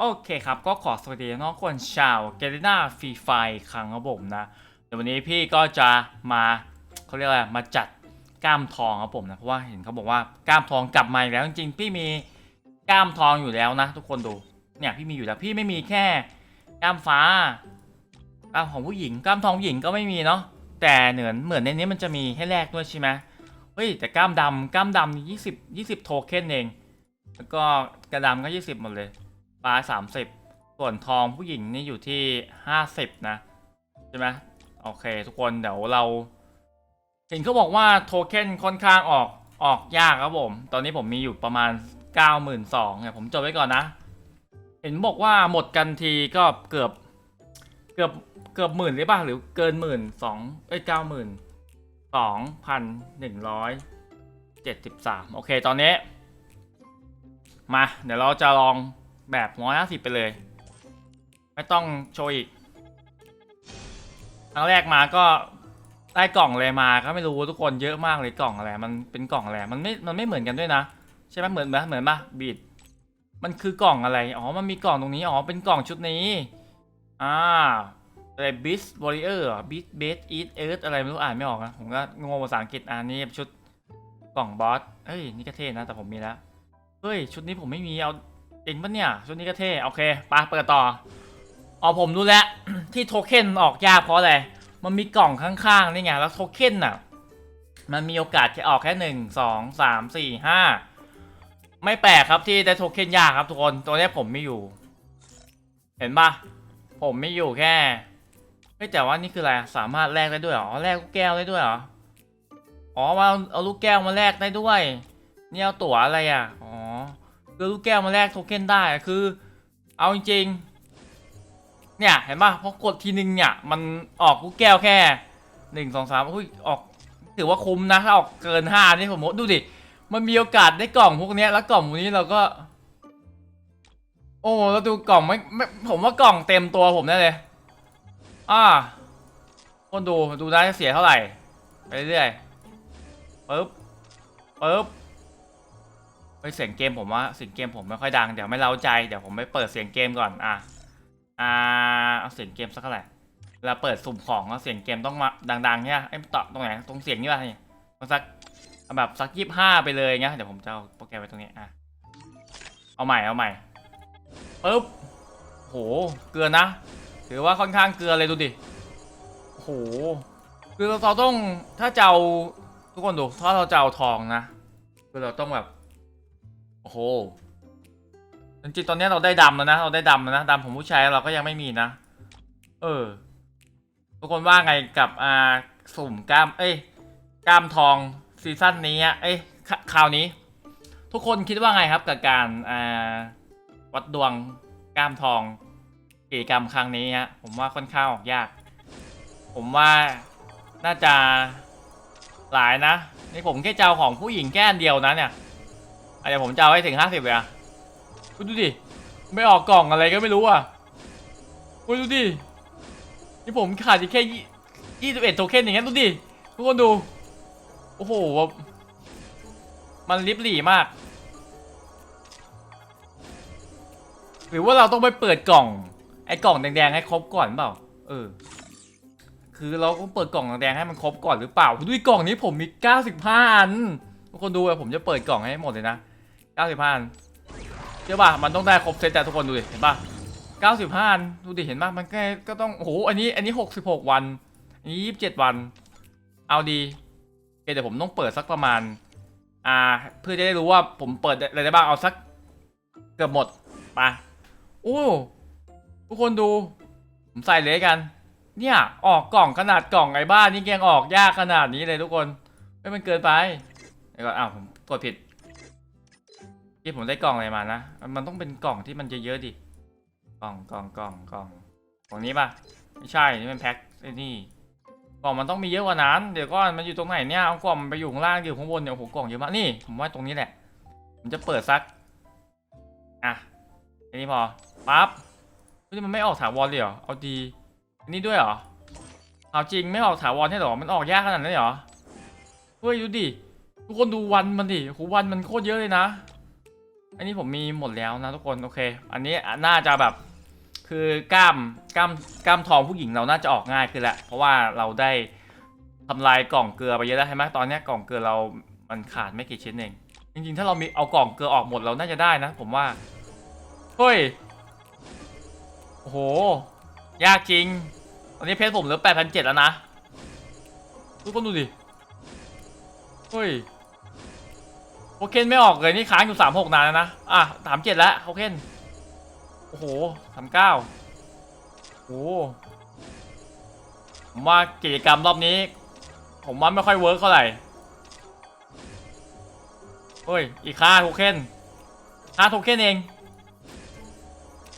โอเคครับ ก็ขอสวัสดีน้องคนชาวเกลิน่าฟรีไฟครั้งครับผมนะ เดี๋ยววันนี้พี่ก็จะมาเขาเรียกอะไรมาจัดกล้ามทองครับผมนะ เพราะว่าเห็นเขาบอกว่ากล้ามทองกลับมาอีกแล้วจริงๆพี่มีกล้ามทองอยู่แล้วนะ ทุกคนดูเนี่ยพี่มีอยู่แล้วพี่ไม่มีแค่กล้ามฟ้ากล้ามของผู้หญิงกล้ามทองผู้หญิงก็ไม่มีเนาะแต่เหมือนเหมือนในนี้มันจะมีให้แลกด้วยใช่ไหมเฮ้ยแต่กล้ามดำกล้ามดำยี่สิบยี่สิบโทเค็นเองแล้วก็กระดำก็ยี่สิบหมดเลย ปลาสามสิบส่วนทองผู้หญิงนี่อยู่ที่ห้าสิบนะ ใช่ไหมโอเค ทุกคนเดี๋ยวเรา เห็นเขาบอกว่าโทเค็นค่อนข้างออกออกยากครับผม ตอนนี้ผมมีอยู่ประมาณ 9 2 0 0 0เนี่ยผมจดไว้ก่อนนะ เห็นบอกว่าหมดกันทีก็เกือบเกือบเกือบหมื่นหรือเปล่าหรือเกินหมื่นสองเอ้ยเก้าหมื่นสองพันหนึ่งร้อยเจ็ดสิบสามโอเคตอนนี้ มา เดี๋ยวเราจะลอง แบบร้อยห้าสิบไปเลย ไม่ต้องโชว์อีกครั้งแรกมาก็ได้กล่องอะไรมาก็ไม่รู้ทุกคนเยอะมากเลยกล่องอะไรมันเป็นกล่องอะไรมันไม่มันไม่เหมือนกันด้วยนะใช่ไหมเหมือนไหมเหมือนปะบีดมันคือกล่องอะไรอ๋อมันมีกล่องตรงนี้อ๋อเป็นกล่องชุดนี้อ่าอะไรบิสวอริเออร์บิสเบสอีทเอิร์อะไรไม่รู้อ่านไม่ออกนะผมก็งงภาษาอังกฤษอ่านนี่ชุดกล่องบอสเอ้ยนี่ก็เท่นะแต่ผมมีแล้วเฮ้ยชุดนี้ผมไม่มีเอา เองปะเนี่ยชุดนี้ก็เท่โอเคไปเปิดต่ออ๋อผมรู้แล้ว ที่โทเค็นออกยากเพราะอะไรมันมีกล่องข้างๆนี่ไงแล้วโทเค็นน่ะ มันมีโอกาสแค่ออกแค่หนึ่งสองสามสี่ห้าไม่แปลกครับที่ได้โทเค็นยากครับทุกคนตัวนี้ผมไม่อยู่ เห็นปะผมไม่อยู่แค่เฮ้แต่ว่านี่คืออะไรสามารถแลกได้ด้วยเหรอแลกลูกแก้วได้ด้วยเหรออ๋อมาเอาเอาลูกแก้วมาแลกได้ด้วย เนี่เอาตั๋วอะไรอะอ๋อ คือลูกแก้วมาแลกโทเค็นได้คือ เอาจริงๆเนี่ยเห็นป่ะพอกดทีนึงเนี่ยมันออกลูกแก้วแค่หนึ่งสองสามอุ้ยออกถือว่าคุ้มนะถ้าออกเกินห้านี่ผมว่าดูดิมันมีโอกาสได้กล่องพวกนี้แล้วกล่องพวกนี้เราก็ โอ้แล้วดูกล่องไม่ไม่ผมว่ากล่องเต็มตัวผมแน่เลย อ่าคนดูดูได้เสียเท่าไหร่ไปเรื่อยๆปึ๊บปึ๊บ เฮ้ยเสียงเกมผมว่าเสียงเกมผมไม่ค่อยดังเดี๋ยวไม่เล้าใจเดี๋ยวผมไปเปิดเสียงเกมก่อนอะอ่าเอาเสียงเกมสักเท่าไหร่เวลาเปิดสุ่มของเอาเสียงเกมต้องมาดังๆเนี่ยไอ้ต่อตรงไหนตรงเสียงนี่วะนี่ต้องสักเอาแบบสักยี่ห้าไปเลยเงี้ยเดี๋ยวผมจะเอาโปรแกรมไว้ตรงนี้อะเอาใหม่เอาใหม่ปึ๊บโหเกลือนะถือว่าค่อนข้างเกลือเลยดูดิโหคือเราต้องถ้าจะเอาทุกคนดูถ้าเราจะเอาทองนะคือเราต้องแบบ โอ้โหจริงๆตอนนี้เราได้ดำแล้วนะ เราได้ดำแล้วนะดำของผู้ชายเราก็ยังไม่มีนะ เออ ทุกคนว่าไงกับอ่าสุ่มกล้าม เอ้ยกล้ามทองซีซั่นนี้เอ้ยคราวนี้ ทุกคนคิดว่าไงครับกับการอ่าวัดดวงกล้ามทองกิจกรรมครั้งนี้ฮะผมว่าค่อนข้างออกยาก ผมว่าน่าจะหลายนะนี่ผมแค่เจ้าของผู้หญิงแค่อันเดียวนะเนี่ย เดี๋ยวผมจะเอาให้ถึงห้าสิบเลยอะคุณดูดิ ไม่ออกกล่องอะไรก็ไม่รู้อะคุณดูดิ นี่ผมขาดอีกแค่ยี่สิบเอ็ดโทเค็นอย่างเงั้นดูดิ ทุกคนดู โอ้โห มันลิบหลี่มาก หรือว่าเราต้องไปเปิดกล่อง ไอ้กล่องแดงๆให้ครบก่อนเปล่า เออ คือเราต้องเปิดกล่องแดงๆให้มันครบก่อนหรือเปล่า ดูดิกล่องนี้ผมมี 95 อันทุกคนดูอะผมจะเปิดกล่องให้หมดเลยนะ 95อันเชื่อป่ะมันต้องได้ครบเซตแต่ทุกคนดูดิเห็นป่ะ95อันดูดิเห็นป่ะมันก็ก็ต้องโอ้โหอันนี้อันนี้66วันอันนี้27วัน เอาดีเดี๋ยวผมต้องเปิดสักประมาณ อ่า เพื่อจะได้รู้ว่าผมเปิดอะไรได้บ้างเอาสักเกือบหมดไปโอ้ทุกคนดู ผมใส่เลยกัน เนี่ย ออกกล่องขนาดกล่องไอ้บ้านนี่ยังออกยากขนาดนี้เลยทุกคนไม่มันเกินไปแล้วก็อ้าวผมกดผิด ที่ผมได้กล่องอะไรมานะ มันต้องเป็นกล่องที่มันเยอะๆดิ กล่องกล่องกล่องกล่องกล่องนี้ปะไม่ใช่ นี่เป็นแพ็คไอ้นี่ กล่องมันต้องมีเยอะกว่านั้น เดี๋ยวก่อนมันอยู่ตรงไหนเนี่ย เอากล่องมันไปอยู่ข้างล่างอยู่ข้างบนเดี๋ยวผมกล่องเยอะมาก นี่ผมว่าตรงนี้แหละ ผมจะเปิดซัก อะอันนี้พอ ปั๊บเฮ้ยมันไม่ออกถาวรเลยเหรอ เอาดี อันนี้ด้วยเหรอ เอาจริงไม่ออกถาวรให้เหรอ มันออกยากขนาดนั้นเลยเหรอ เฮ้ยดูดิ ทุกคนดูวันมันดิโหวันมันโคตรเยอะเลยนะ อันนี้ผมมีหมดแล้วนะทุกคนโอเค อันนี้น่าจะแบบคือกล้ามกล้ามกล้ามทองผู้หญิงเราน่าจะออกง่ายขึ้นแหละเพราะว่าเราได้ทำลายกล่องเกลือไปเยอะแล้วใช่ไหมตอนนี้กล่องเกลือเรามันขาดไม่กี่ชิ้นเองจริงๆ ถ้าเรามีเอากล่องเกลือออกหมดเราน่าจะได้นะ ผมว่าเฮ้ยโอ้โหยากจริงตอนนี้เพชรผมเหลือ8,700แล้วนะทุกคนดูดิเฮ้ย โอเคนไม่ออกเลยนี่ค้างอยู่36นานแล้วนะ อะ37แล้วโอเคนโอ้โห39โอ้าโหผมว่ากิจกรรมรอบนี้ ผมว่าไม่ค่อยเวิร์กเท่าไหร่เฮ้ย อีกค่าโทเค็นห้าโทเค็นเอง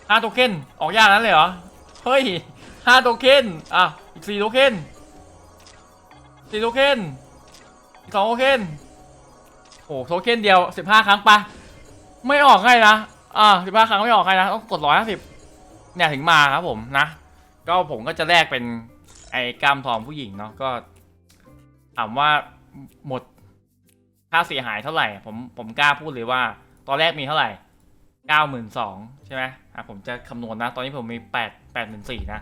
ห้าโทเค็นออกยากนั้นเลยเหรอ เฮ้ยห้าโทเค็นอะ อีกสี่โทเค็นสี่โทเค็นอีกสองโทเค็น อ้โทเค็นเดียวสิบห้าครั้งปะไม่ออกให้นะอ่าสิบห้าครั้งไม่ออกให้นะต้องกดร้อยห้าสิบเนี่ยถึงมาครับผมนะ ก็ผมก็จะแลกเป็นไอ้กล้ามทองผู้หญิงเนาะก็ถามว่าหมดค่าเสียหายเท่าไหร่ ผมผมกล้าพูดเลยว่า ตอนแรกมีเท่าไหร่เก้าหมื่นสองใช่ไหมอะผมจะคำนวณนะ ตอนนี้ผมมีแปดแปดหมื่นสี่นะ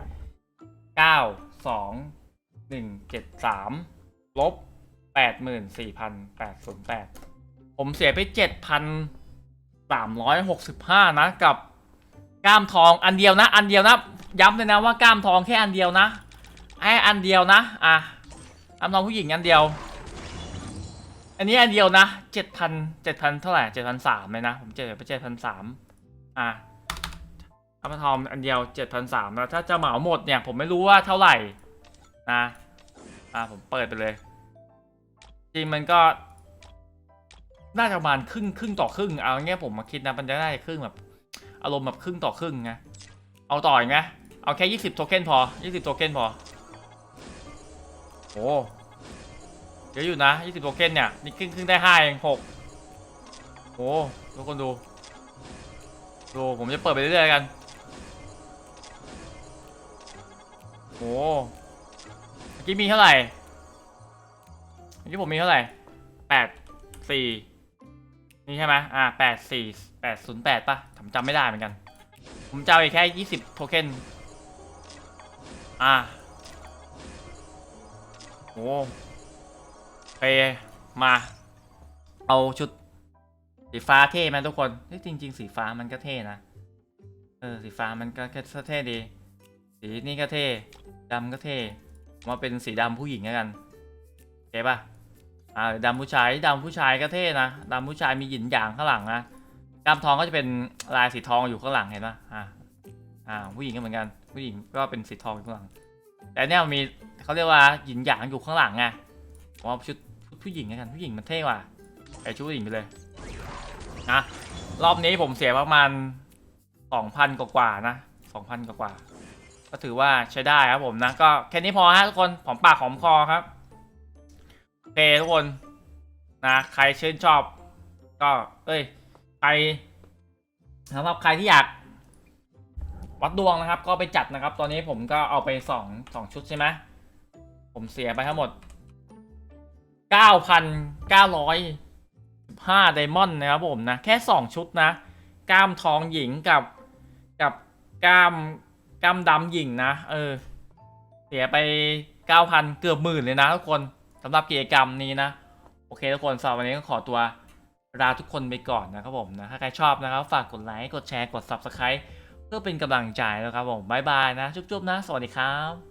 เก้าสองหนึ่งเจ็ดสามลบแปดหมื่นสี่พันแปดศูนย์แปด ผมเสียไปเจ็ดพันสามร้อยหกสิบห้านะ กับก้ามทองอันเดียวนะ อันเดียวนะ ย้ำเลยนะว่าก้ามทองแค่อันเดียวนะไอ้อันเดียวนะ อะกล้ามทองผู้หญิงอันเดียว อันนี้อันเดียวนะเจ็ดพันเจ็ดพันเท่าไหร่เจ็ดพันสามเลยนะ ผมเจ็ดไปเจ็ดพันสามอะอัลฟาทอมอันเดียวเจ็ดพันสามแล้วถ้าจะเหมาหมดเนี่ย ผมไม่รู้ว่าเท่าไหร่นะอะผมเปิดไปเลย จริงมันก็ น่าจะประมาณครึ่งครึ่งต่อครึ่งเอาเงี้ยผมมาคิดนะมันจะได้ครึ่งแบบ อารมณ์แบบครึ่งต่อครึ่งไงเอาต่ออีกไหมเอาแค่ยี่สิบโทเค็นพอยี่สิบโทเค็นพอโอ้เยอะอยู่นะ 20 โทเค็นเนี่ยนี่ครึ่งครึ่งได้5เอง6โอ้ทุกคนดูดูผมจะเปิดไปเรื่อยๆกันโอ้เมื่อกี้มีเท่าไหร่เมื่อกี้ผมมีเท่าไหร่8 4 นี่ใช่ไหมอ่า8 4 8 0 8ป่ะผมจำไม่ได้เหมือนกัน ผมจะเอาอีกแค่20โทเค็นอ่าโอ้ไปมา เอาชุด สีฟ้าเท่ไหมทุกคนเฮ้ยจริง ๆ สีฟ้ามันก็เท่นะ เออ สีฟ้ามันก็ก็เท่ดี สีนี่ก็เท่ดำก็เท่มาเป็นสีดำผู้หญิงแล้วกันโอเคปะ อ่าดำผู้ชายดำผู้ชายก็เท่นะดำผู้ชายมีหยินหยางข้างหลังนะกล้ามทองก็จะเป็นลายสีทองอยู่ข้างหลังเห็นปะอ่าอ่าผู้หญิงก็เหมือนกัน ผู้หญิงก็เป็นสีทองอยู่ข้างหลัง แต่เนี่ยมีเขาเรียกว่าหยินหยางอยู่ข้างหลังไงผมเอาชุดผู้หญิงกันผู้หญิงมันเท่กว่าใส่ชุดผู้หญิงไปเลยนะรอบนี้ผมเสียประมาณสองพันกว่าๆนะสองพันกว่าก็ถือว่าใช้ได้ครับผมนะ ก็แค่นี้พอฮะทุกคนหอมปากหอมคอครับ เคทุกคนนะใครชื่นชอบ ก็เอ้ยใครสำหรับใครที่อยาก วัดดวงนะครับ ก็ไปจัดนะครับ ตอนนี้ผมก็เอาไปสองสองชุดใช่ไหมผมเสียไปทั้งหมด9,915ไดมอนด์นะครับผมนะ แค่2ชุดนะกล้ามทองหญิงกับกับกล้ามกล้ามดำหญิงนะ เออ เสียไป9,000เกือบหมื่นเลยนะทุกคน สำหรับกิจกรรมนี้นะ โอเคทุกคนสำหรับวันนี้ก็ขอตัวลาทุกคนไปก่อนนะครับผมนะ ถ้าใครชอบนะครับ ฝากกดไลค์ กดแชร์ กด Subscribe เพื่อเป็นกำลังใจนะครับผมบายบายนะ จุ๊บๆนะ สวัสดีครับ